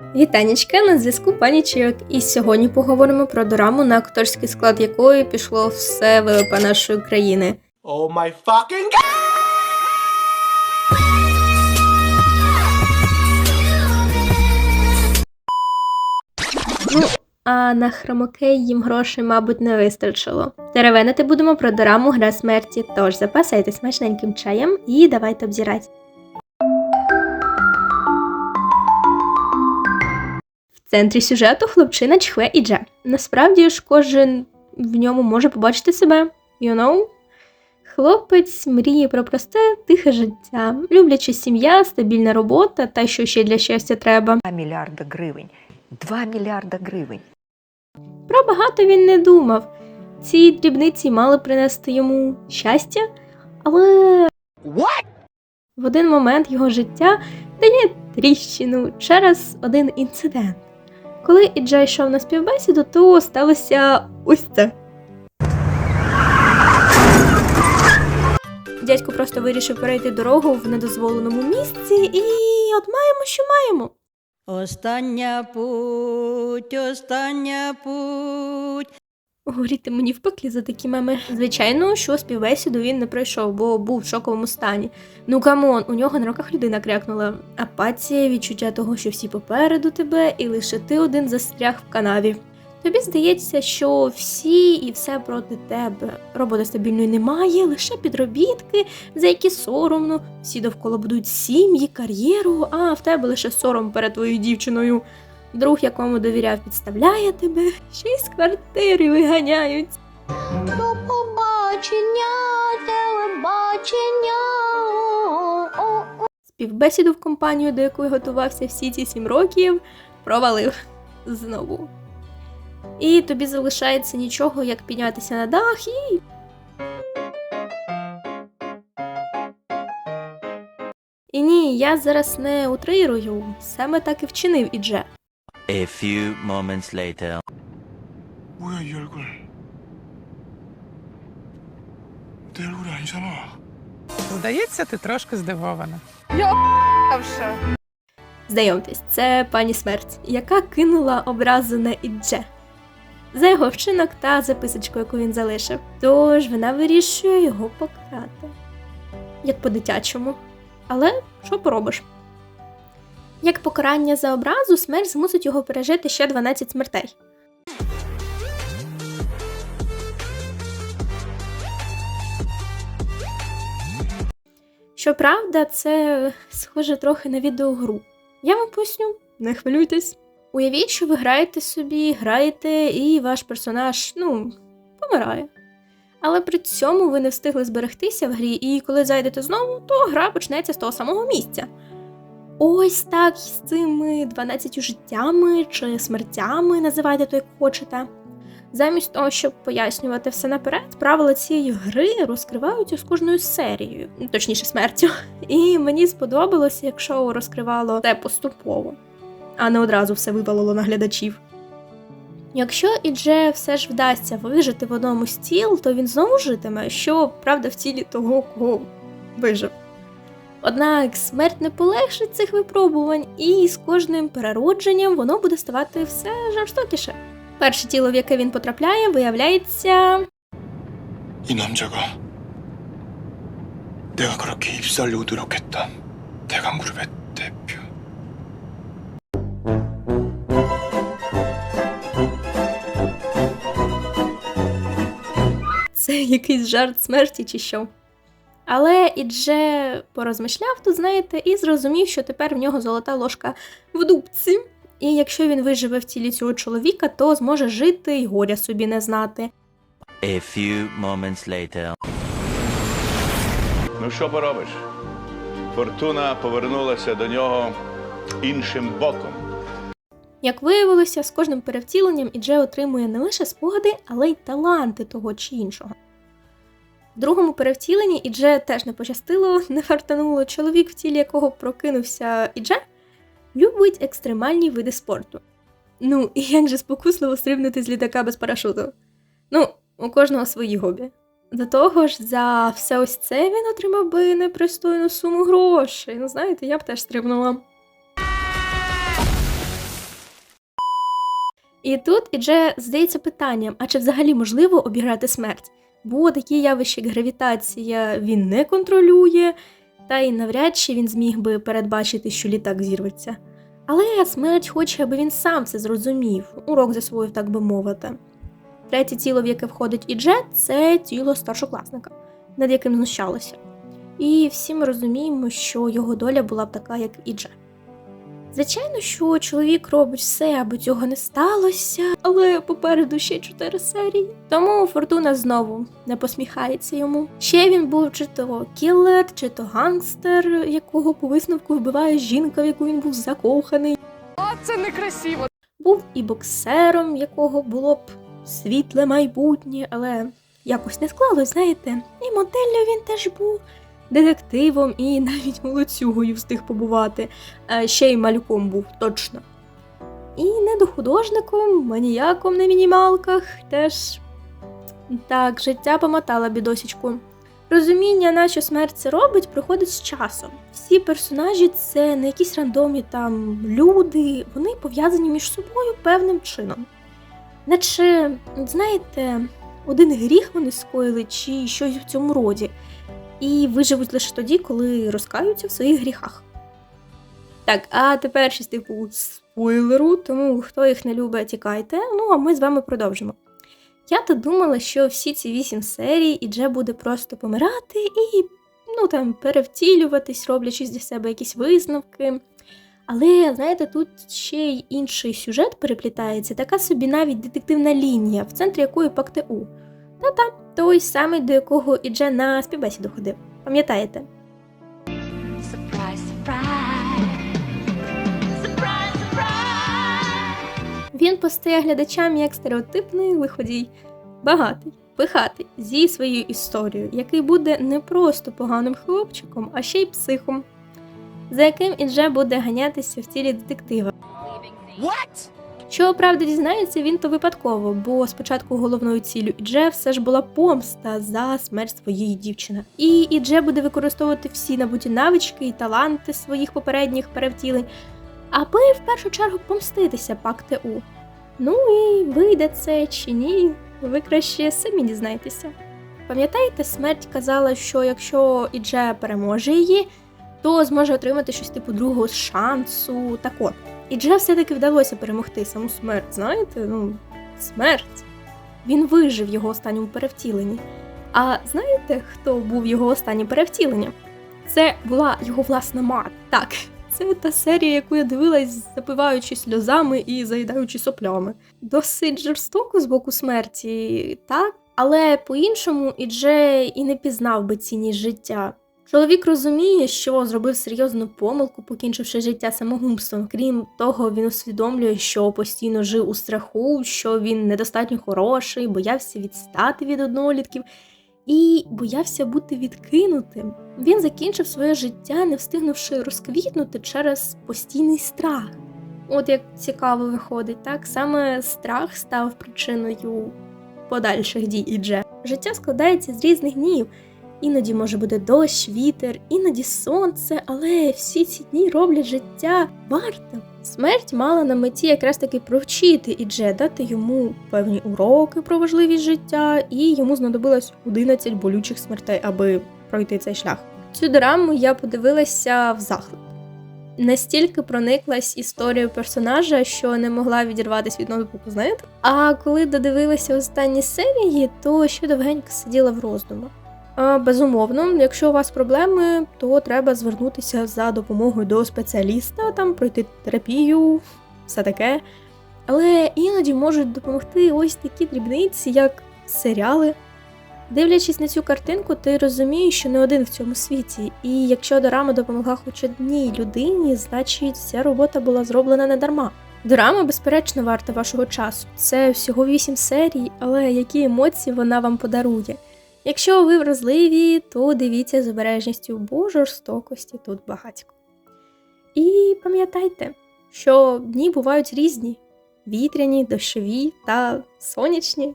Вітанечка, на зв'язку пані Чайок. І сьогодні поговоримо про дораму, на акторський склад якої пішло все ВВП нашої країни. Oh my fucking god! Ну, а на хромокей їм грошей, мабуть, не вистачило. Теревенити будемо про дораму Гра смерті, тож запасайтесь смачненьким чаєм і давайте обзирати. В центрі сюжету хлопчина Чхве і Дже. Насправді ж кожен в ньому може побачити себе, you know? Хлопець мріє про просте, тихе життя, любляча сім'я, стабільна робота та що ще для щастя треба. 2 мільярда гривень. 2 мільярда гривень. Про багато він не думав. Ці дрібниці мали принести йому щастя, але What? в один момент його життя дає тріщину через один інцидент. Коли Іджа йшов на співбесіду, то сталося ось це. Дядько просто вирішив перейти дорогу в недозволеному місці, і от маємо, що маємо. Остання путь, остання путь. Горіти мені в пеклі за такі меми. Звичайно, що співбесіду він не пройшов, бо був в шоковому стані. Ну камон, у нього на руках людина крякнула. Апатія, відчуття того, що всі попереду тебе, і лише ти один застряг в канаві. Тобі здається, що всі і все проти тебе. Роботи стабільної немає, лише підробітки, за які соромно. Всі довкола будуть сім'ї, кар'єру, а в тебе лише сором перед твоєю дівчиною. Друг, якому довіряв, підставляє тебе, ще й з квартири виганяють. До побачення, телебачення. Співбесіду в компанію, до якої готувався всі ці сім років, провалив знову. І тобі залишається нічого, як піднятися на дах і. І ні, я зараз не утрирую, саме так і вчинив Ідже. A few moments later. 뭐야 이 얼굴? 내 얼굴이 아니잖아. Здається, ти трошки здивована. Знайомтесь, це пані смерть, яка кинула образу на Ідже. За його вчинок та записочку, яку він залишив. Тож вона вирішує його покарати. Як по-дитячому. Але що поробиш? Як покарання за образу, смерть змусить його пережити ще 12 смертей. Щоправда, це схоже трохи на відеогру. Я вам поясню, не хвилюйтесь. Уявіть, що ви граєте собі, граєте, і ваш персонаж, ну, помирає. Але при цьому ви не встигли зберегтися в грі, і коли зайдете знову, то гра почнеться з того самого місця. Ось так з цими 12 життями чи смертями, називайте то як хочете. Замість того, щоб пояснювати все наперед, правила цієї гри розкриваються з кожною серією, ну, точніше смертю. І мені сподобалося, як шоу розкривало це поступово, а не одразу все вивалило на глядачів. Якщо Ідже все ж вдасться вижити в одному з тіл, то він знову житиме, що правда в тілі того, кого вижив. Однак смерть не полегшить цих випробувань, і з кожним переродженням воно буде ставати все жорстокіше. Перше тіло, в яке він потрапляє, виявляється 이 남자가 내가 그렇게 입살려고 노력했던 대강그룹의 대표. це якийсь жарт смерті чи що. Але Ідже порозмишляв тут, знаєте, і зрозумів, що тепер в нього золота ложка в дубці. І якщо він виживе в тілі цього чоловіка, то зможе жити й горя собі не знати. A few moments later. Ну що поробиш? Фортуна повернулася до нього іншим боком. Як виявилося, з кожним перевтіленням Ідже отримує не лише спогади, але й таланти того чи іншого. Другому перевтіленні Ідже теж не пощастило, не фартануло чоловік, в тілі якого прокинувся Ідже, любить екстремальні види спорту. Ну, і як же спокусливо стрибнути з літака без парашуту. Ну, у кожного свої хобі. До того ж, за все ось це він отримав би непристойну суму грошей. Ну, знаєте, я б теж стрибнула. І тут Ідже здається питанням: а чи взагалі можливо обіграти смерть? Бо такі явища, як гравітація, він не контролює, та й навряд чи він зміг би передбачити, що літак зірветься. Але смерть хоче, аби він сам це зрозумів, урок засвоїв, так би мовити. Третє тіло, в яке входить Ідже, це тіло старшокласника, над яким знущалося. І всі ми розуміємо, що його доля була б така, як Ідже. Звичайно, що чоловік робить все, аби цього не сталося, але попереду ще чотири серії. Тому Фортуна знову не посміхається йому. Ще він був чи то кілер, чи то гангстер, якого по висновку вбиває жінка, в яку він був закоханий. Це некрасиво. Був і боксером, якого було б світле майбутнє, але якось не склалось, знаєте. І моделлю він теж був детективом і навіть молодцюгою встиг побувати, ще й малюком був точно. І недохудожником, маніяком на мінімалках теж. Так, життя помотала бідосічку. Розуміння, на що смерть це робить, приходить з часом. Всі персонажі це не якісь рандомні там люди, вони пов'язані між собою певним чином. Наче, знаєте, один гріх вони скоїли чи щось в цьому роді, і виживуть лише тоді, коли розкаються в своїх гріхах. Так, а тепер щось типу спойлеру, тому хто їх не любить, тікайте. Ну а ми з вами продовжимо. Я то думала, що всі ці вісім серій Ідже буде просто помирати і ну там перевтілюватись, роблячись для себе якісь висновки. Але знаєте, тут ще й інший сюжет переплітається, така собі навіть детективна лінія, в центрі якої ПакТУ. Та-та, той самий, до якого Ідже на співбесіду ходив. Пам'ятаєте? Він постає глядачам як стереотипний лиходій, багатий, пихатий, зі своєю історією, який буде не просто поганим хлопчиком, а ще й психом, за яким Ідже буде ганятися в тілі детектива. Що правда дізнається, він то випадково, бо спочатку головною ціллю Ідже все ж була помста за смерть своєї дівчини. І Ідже буде використовувати всі набуті навички і таланти своїх попередніх перевтілень, аби в першу чергу помститися пак ТУ. Ну і вийде це чи ні, ви краще самі дізнайтеся. Пам'ятаєте, смерть казала, що якщо Ідже переможе її, то зможе отримати щось типу другого шансу. Так от, Ідже все-таки вдалося перемогти саму смерть, знаєте? Ну, смерть. Він вижив його останньому перевтіленні. А знаєте, хто був його останнім перевтіленням? Це була його власна мати. Так, це та серія, яку я дивилась, запиваючи сльозами і заїдаючи соплями. Досить жорстоко з боку смерті, так? Але по-іншому Ідже і не пізнав би цінність життя. Чоловік розуміє, що зробив серйозну помилку, покінчивши життя самогубством. Крім того, він усвідомлює, що постійно жив у страху, що він недостатньо хороший, боявся відстати від однолітків і боявся бути відкинутим. Він закінчив своє життя, не встигнувши розквітнути через постійний страх. От як цікаво виходить, так саме страх став причиною подальших дій Ідже. Життя складається з різних днів. Іноді може бути дощ, вітер, іноді сонце, але всі ці дні роблять життя вартим. Смерть мала на меті якраз таки провчити Ідже, дати йому певні уроки про важливість життя, і йому знадобилось 11 болючих смертей, аби пройти цей шлях. Цю драму я подивилася в захлип. Настільки прониклась історією персонажа, що не могла відірватися від ноутбуку, знаєте? А коли додивилася останні серії, то ще довгенько сиділа в роздумах. Безумовно, якщо у вас проблеми, то треба звернутися за допомогою до спеціаліста, там пройти терапію, все таке. Але іноді можуть допомогти ось такі дрібниці, як серіали. Дивлячись на цю картинку, ти розумієш, що не один в цьому світі, і якщо дорама допомогла хоч одній людині, значить ця робота була зроблена не дарма. Дорама, безперечно, варта вашого часу. Це всього 8 серій, але які емоції вона вам подарує. Якщо ви вразливі, то дивіться з обережністю, бо жорстокості тут багатько. І пам'ятайте, що дні бувають різні: вітряні, дощові та сонячні.